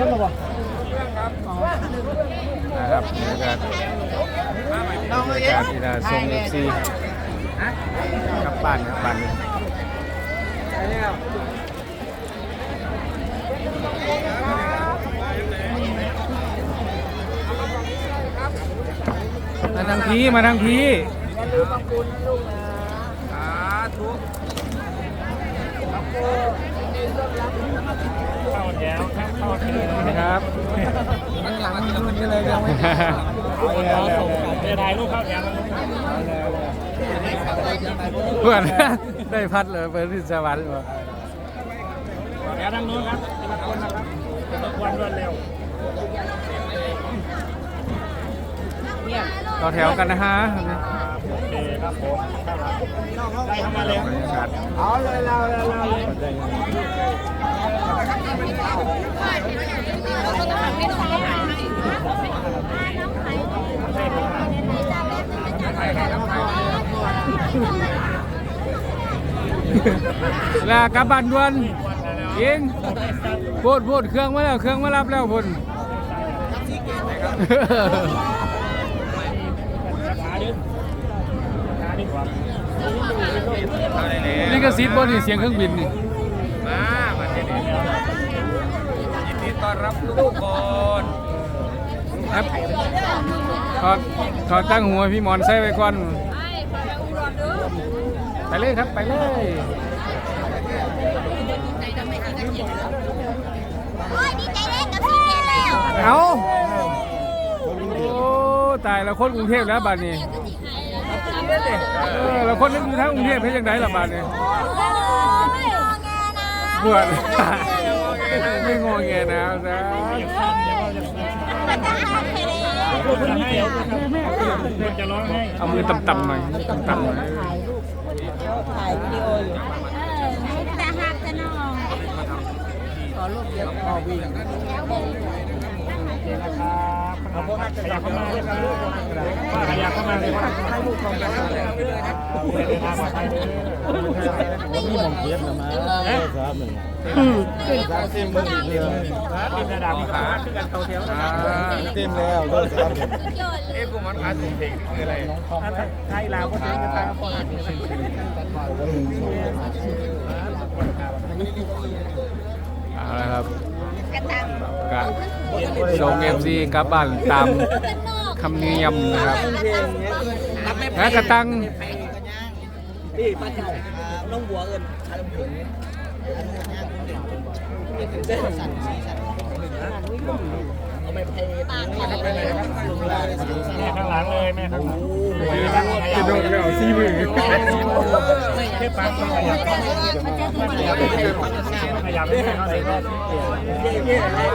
นะครับบรรยากาศบรรยากาศที่นาทรงเอฟซีกลับบ้านกลับบ้านมาทางพีมาทางพี ข้าแล้วเข้าครับหลังมันรุ่นนี้เลยยังไม่เดี๋ยวถ่ายรูปเข้าแถวเพื่อนได้พัดเลยไปที่สวรรค์วะแถวทางนู้นครับทีละคนนะครับรบกวนรวดเร็วต่อแถวกันนะฮะ รับผมได้เข้ามาเลากาศเอาเลยเราเราเราลากลับบ้านด่วนยิงพูดพูดเครื่องมาแล้ว เครื่องมารับแล้วพุ่น ขาดึงขาดึงก่อน นี่ก็ซีดบนนี่เสียงเครื่องบินนี่มามาที่นี่ยินดีต้อนรับทุกคนครับถอดถอดตั้งหัวพี่หมอนใส่ไว้ก่อนไปเลยครับไปเลยโอ้ยดีใจเล่นกับพี่เกดแล้วเอาโอ้ตายแล้วคนกรุงเทพแล้วบัดนี้ เออแล้วคนนึกอยู่ทั้งกรุงเทพเพ็นยังไงล่ะบัดนี้โอ้ยงนะปวดไม่งอแงนะนะมันจะหาเพลพูดคนนี้เดี๋ยวคนจะร้องให้เอามือต่ำๆหน่อยต่ำๆหน่อยแต่หักจะนองเอาพวกนั้น ขยับเข้ามาเลยครับขยับเข้ามาเลยครับให้ลูกของกันเลยเดินทางปลอดภัยเลยมีมองเทียบนะมาครับหนึ่งสามสิบมือเดียวทีมระดับขาขึ้นกันโตเทียวอ่าเต็มแล้วด้วยครับสุดยอดเลยเอ้พวกมันอาสูงเพลงคืออะไรไทยลาวก็ถึงกันตามคน เอาละครับกระตังกะส่งเอฟซีกลับบ้านตามเป็นนอกคำเนียมนะครับและกระตังพี่ป้าเจ้าน้องบัวเอิญคาร์มผงเส้นสั่นสีสั่น เอาไปเพลงปากเอาไปเลยครับแม่ข้างหลังเลยแม่ข้างหลังจะโดนไม่เอาซีมือแค่ปังขยับขยับขยับให้เขาเลยก็เย่เลย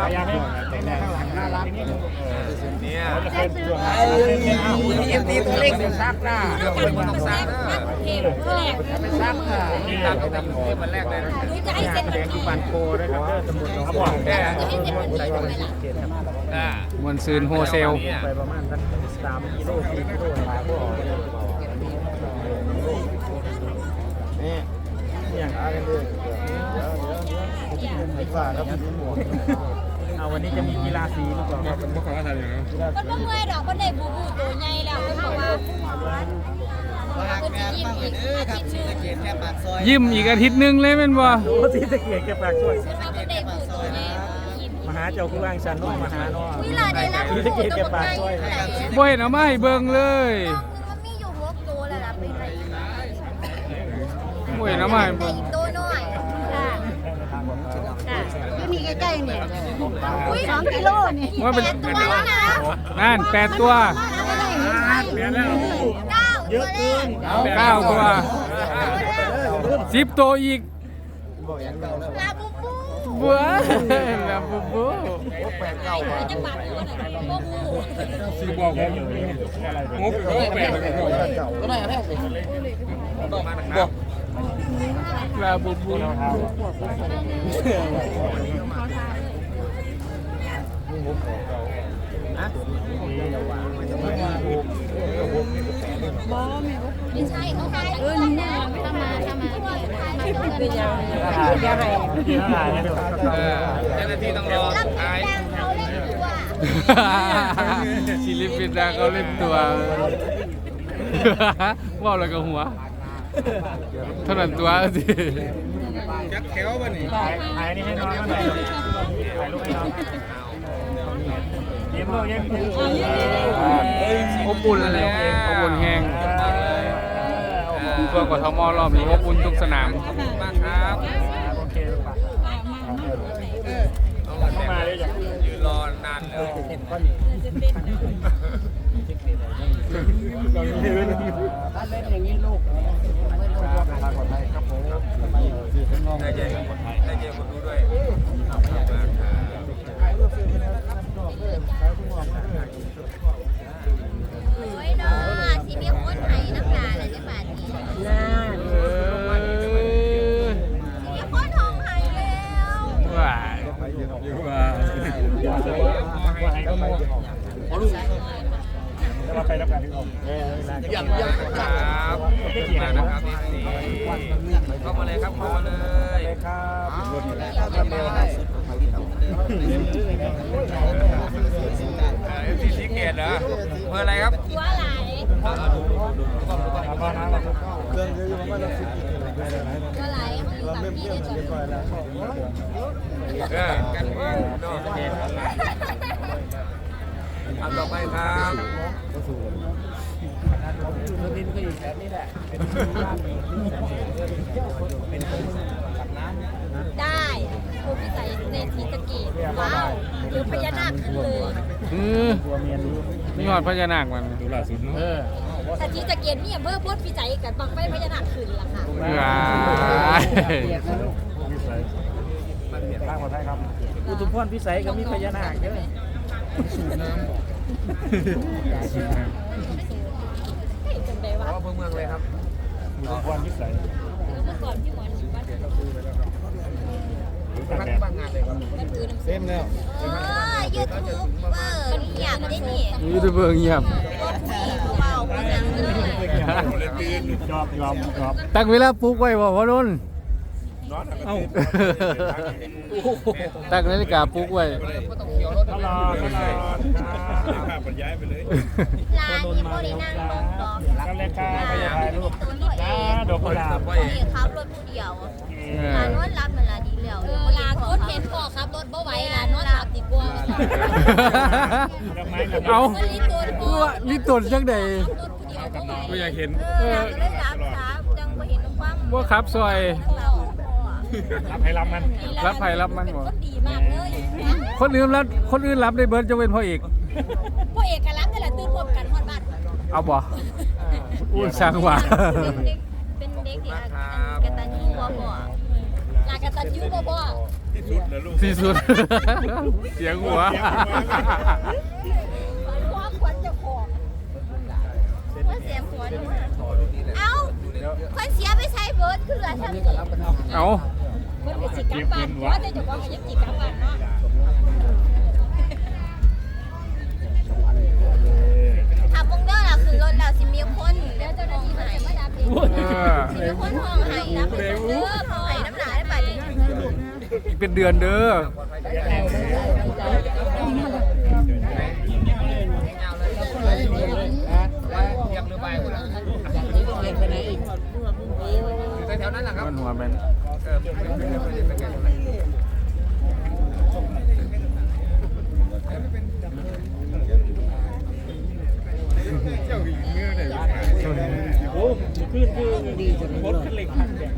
ขยับให้แม่ข้างหลังน่ารักนิดนึง เซ็นตัวไอ้เอ็มดีตัวเล็กซักหน้าเป็นคนต้องซักเทปแรกซักหน้าที่ตัดที่ทำเทปมันแรกเลยนะรู้จะให้เซ็นวันที่ปันโคนะครับสมุดเขาบอกแค่จะให้เซ็นวันที่ทำไมล่ะอ่ามวนซืนโฮเซลไปประมาณสักสามกิโลสี่กิโลมาก็นี่อย่างอะไรเลยเดี๋ยวเดี๋ยวเดี๋ยวไม่ว่าครับ วันนี้จะมีกีฬาสีหรือเปล่าครับมันบ่เมื่อยดอกมันได้บูบูตัวใหญ่แล้วเพราะว่าก็จะยิ้มอีกอาทิตย์นึงเขียนแค่ปากซอยยิ้มอีกอาทิตย์หนึงเลยแม่นบ่โอ้ที่ตะเกียบแกปากช่วยเพราะว่ามันได้บูตัวใหญ่ยิ้มมหาเจ้าคุณร่างชันน้องมหาน้องวิลาได้รับบูตัวใหญ่บ่เห็นเอามาให้เบิ่งเลยมันมีอยู่หกตัวแล้วล่ะเป็นไรบ่เห็นเอามาให้ได้เบิ่งอีกตัวน้อยค่ะค่ะอยู่นี่ใกล้ๆนี่ อุ้ยสองกิโลนี่ว่าเป็นแปดตัวแล้วนะนั่นแปดตัว เปลี่ยนแล้ว เก้าเยอะเกินเก้าตัวสิบตัวอีกลาบูบูบัวแบบบุ๊บบุ๊บไอ้จะปากตัวไหนบูบูสีบอกผมงบแปดก็ได้แค่สิบอกลาบุ๊บบุ๊บ ไม่ใช่เขาขายเออนี่นะถ้ามาถ้ามาถ้ามาเป็นยังย่าให้ที่เท่าไหน้าที่ต้องรอรับสุดท้ายดังเขาเล่นตัวศิลปินดังเขาเล่นตัวว่าอะไรกับหัวเท่านั้นตัวสิจักแถวป่ะนี่ถ่ายถ่ายนี่ให้น้องหน่อยถ่ายรูปให้น้อง อบอุ่นแล้วอบอุ่นแห้งตัวกทมรอบนี้อบอุ่นทุกสนามมากครับโอเคลูกป่ะเข้ามาเลยจ้ะยืนรอนานเลยได้เจอคนไทยได้เจอคนดูด้วย จะมาไปรับการที่ผมยังยังครับมานะครับพี่สีเข้ามาเลยครับเข้ามาเลยเอฟซีสีเกตเหรอเพื่ออะไรครับตัวไหลครับพ่อนะครับตัวไหลเขาอยู่กับพี่ในตัวเออกันเองเนาะ อันต่อไปครับได้ภูพิสัยในทีสะเกตว้าวหรือพญานาคขึ้นเลยเออนี่หอดพญานาคมันเออแต่ทีสะเกตนี่อำเภอโพธิพิสัยกับบังไฟพญานาคขึ้นล่ะค่ะว้ายทางปลอดภัยครับอุทุมพรพิสัยก็มีพญานาคเด้อ เฮ้ยจังไดวะเพราะเมืองเลยครับอุทุมพรพิสัยเมื่อก่อนพี่หมอนอยู่วัดตั้งทั้งแต่บางงานเลยครับวัดปืนน้ำเส้นแล้วเออยูทูบเบอร์มันยากได้นี่ยูทูบเบอร์เงียบว่าผู้เบาผู้นังเลยยอมยอมยอมตั้งเวลาปลุกไว้บอกว่านุ่น นอนเอ้าตั้งนาฬิกาปลุกไว้ ตลอดตลอดร้านนี้บรินั่งลงดอกกันเลยค่ะไปถ่ายรูปตัวตัวเองดอกกุหลาบตัวเองครับรถผู้เดียวร้านนวดรับมันละดีแล้วเออร้านรถเห็นพ่อครับรถบ่ไหวร้านนวดรับดีกว่าดกไม้กับเอามันลิตรพอว่าลิตรจังใดรถผู้เดียวบ่ไหวไม่อยากเห็นเออก็เลยรับครับจังบ่เห็นความว่าครับซอย เรารับให้รับมัน รับไผรับมันบ่เป็นคนดีมากเลยคนอื่นรับคนอื่นรับได้เบิร์ดจะเป็นพ่อเอก พ่อเอกกรับนี่แหละตื่นพร้อมกันฮอดบ้านเอาบ่อุ้ยช่างว่า เป็นเด็กเป็นเด็กที่กตัญญูบ่บ่ลากตัญญูบ่บ่ที่สุด เสียงหัว ความขวัญเจ้าของว่าเสียหัวนี่ว่าเอ้า คนเสียไปใช้เบิร์ดคือเหลือทำนี่เอาคนก็สิกลับบ้านเพราะว่าแต่เจ้าของก็ยังสิกลับบ้านเนาะถ้าเบิ่งเด้อล่ะคือรถแล้วสิมีคนเดี๋ยวเจ้าหน้าที่หายมาดับเองเออสิมีคนห้องให้รับเด้อห้องให้น้ำหนาได้บัดนี้อีกเป็นเดือนเด้อ เรียงหรือใบคนละอยู่แถ วๆนั้นแหละครับมันหัวแม่นเออเป็นเป็นเป็นเป็นเป็นโอ้ขึ้นคือดีจังเลยขึ้นเหล็กขัดเนี่ย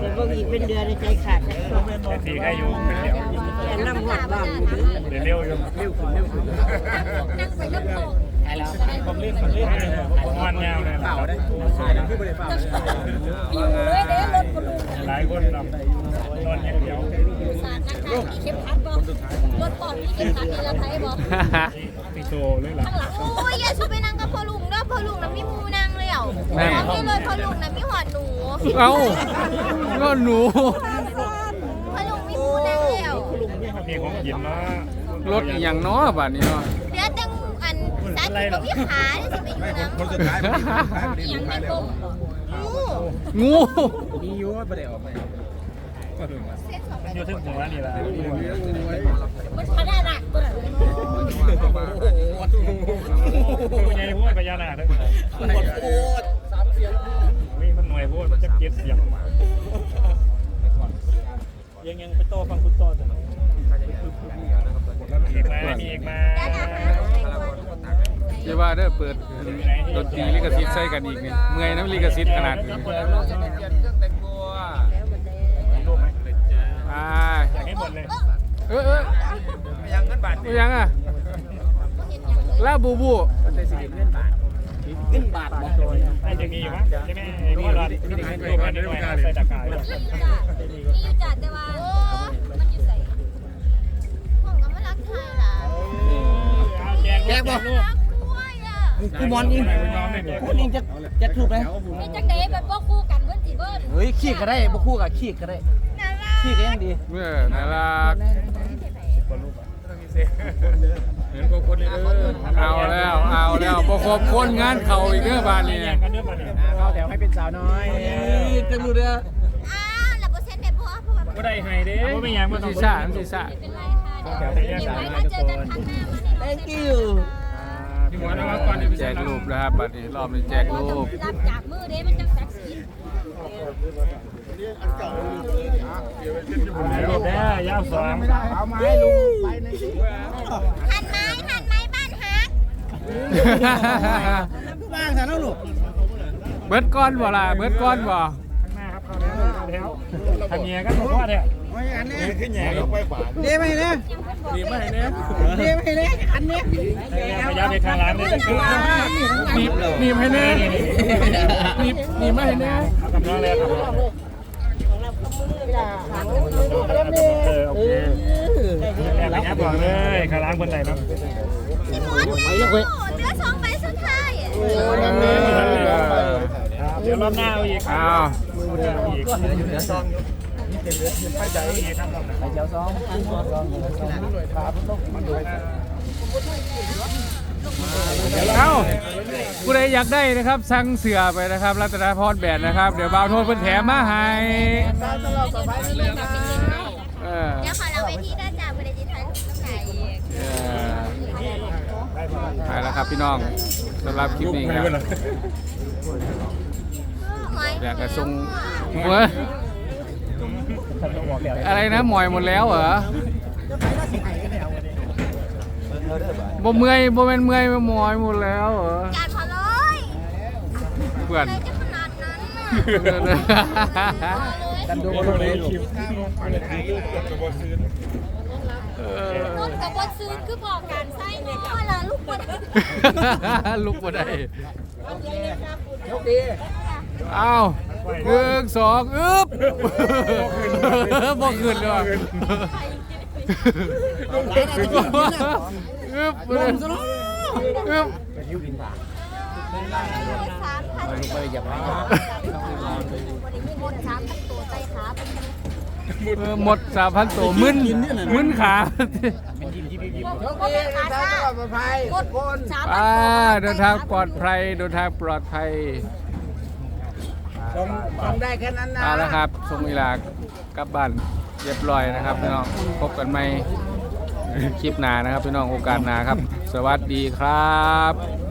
แต่ว่าอีกเป็นเดือนในใจขาดนะแต่สีใครอยู่เป็นเดี๋ยวแต่น้ำหอดบ้านอยู่เด้อเดี๋ยวเร็วอยู่เร็วขึ้นเร็วขึ้นนั่งไปกับโต๊ะ ใช่แล้วผมเรียกผมเรียกมันยาวเลยเต่าได้ปิวเลยเด้รถบ่ลุงหลายคนนำนอนอย่างเดียวสาดนักข่าวมีเข็มขัดบ่รถปอดมีเข็มขัดมีละไทยบ่พี่โชว์เลยล่ะข้างหลังโอ้ยอย่าสุไปนั่งกับพ่อลุงด้อพ่อลุงน่ะมีมูนั่งแล้วพร้อมนี่เลยพ่อลุงน่ะมีหอดหนูเอ้าก็หนูพ่อลุงมีมูนั่งแล้วนี่ของกินเนารถอย่างน้อบัดนี้เนาะ นสาธิตบ่มีขาเด้สิไปอยู่นำคนสุดท้ายอีหยังแม่นบ่งูงูมีอยู่ว่าประเดี๋ยวออกไปเอยู่ถึงหัวนี่แหละมันพนาหนักตัวนั้นผู้ใหญ่พูดพญานาคทั้งหมดวิ่งมันหน่วยพูดมันจะเก็บเสียงยังยังไปโตฟังคุณโตสิอีกมามีอีกมา เดี๋ยวว่าเด้อเปิดดนตรีลิขสิทธิ์ใส่กันอีกนี่เมื่อยน้ำลิขสิทธิ์ขนาดนี้เครื่องแต่งตัวรูปไหมอ่าอย่างนี้หมดเลยเออเออยังเงินบาทไม่ยังอะลาบูบูไอ้จะมีอยู่มั้งใช่ไหมไอ้นี่รอดรูปอันนี้หน่อยใส่ตะกายนี่อยู่จัดแต่ว่ามันอยู่ใส่ห้องก็ไม่รักใครล่ะแจกบอกลู กรักด้วยอะกูมอนอิงคนอิงจะจะถูกไหมนี่จังเด๋เป็นพวกคู่กันเพื่อนสิเบิ้ลเฮ้ยขี้ก็ได้บ่คู่กับขี้ก็ได้น่ารักขี้ก็ยังดีเมื่อน่ารักเห็นพวกคนนี้เออเอาแล้วเอาแล้วบ่ครบคนงานเขาอีกเด้อบานนี้แย่งกันเนื้อมาเนี่ยเข้าแถวให้เป็นสาวน้อยจะรู้เด้ออ้าวแล้วเปอร์เซ็นต์เนี่ยเพราะว่าเพราะว่าก็ได้ให้เด้ไม่เป็นยังไม่ต้องซีซ่าซีซ่าเป็นไรค่ะเดี๋ยวไว้เจอกันครั้งหน้ามาใน thank you แจกรูปนะครับบัดนี้รอบนี้แจกรูปรับจากมือเด้มันจังศักดิ์ศรีรูปแด้ยาวสองเอาไม้ลุงไปในที่หันไม้หันไม้บ้านฮักบ้างซะแล้วลูกเบิดก้อนบ่ล่ะเบิดก้อนบ่ แล้วเข้าแล้วทำเมียกันบอกว่าเนี่ยไม่อันนี้ขึ้นแย่ลงไปขวาเด้ไม่เนี่ยดีไหมเนี่ยเด้ไม่เนี่ยอันนี้พยายามไปข้างหลังเลยจะขึ้นหนีบหนีบให้แน่หนีบหนีบไม่ให้แน่กำลังเลยครับเออโอเคแอบไปแอบบอกเลยข้างหลังคนไหนเนาะสิมอนแล้วเหลือสองใบสุดท้ายเดี๋ยวรอบหน้าเอาอีกอ้าวอีกเดี๋ยวซองไปใจอีกครับ เดี๋ยวสองสองครับเอ้าผู้ใดอยากได้นะครับ สั่งเสือไปนะครับ รัตนาพรแบนนะครับ เดี๋ยวบ่าวโทนเพิ่นแถมมาให้เออเดี๋ยวขอเราไปที่ด้านจากประเด็นที่ไทยกับน้ำใหญ่อีกเออไปแล้วครับพี่น้องสำหรับคลิปนี้ครับ อยากจะส่งเว้ยอะไรนะหมอยหมดแล้วเหรอบ่เมื่อยบ่เป็นเมื่อยบ่หมอยหมดแล้วเหรอการพอเลยเพื่อนอะไรจะขนาดนั้นน่ะกันดูคนเลยลูกเออรถกับบนซื้อคือบอกการใส่เนาะล่ะลูกบนลุกบ่ได้โชคดี อ้าวหนึ่งสองอึ๊บบ่ขึ้นเลยว่ะอึ๊บอึ๊บอึ๊บสามพันไปอย่าไปวันนี้มีหมดสามพันตัวใจขาเป็นเออหมดสามพันตัวมึนมึนขาโชคดีทางตลอดปลอดภัยกดสามพันอ่าตัวเดินทางปลอดภัยเดินทางปลอดภัย ส่งส่งได้แค่นั้นนะเอาละครับส่งเวลากลับบ้านเรียบร้อยนะครับพี่น้องพบกันใหม่คลิปหนานะครับพี่น้องโอกาสหนาครับ สวัสดีครับ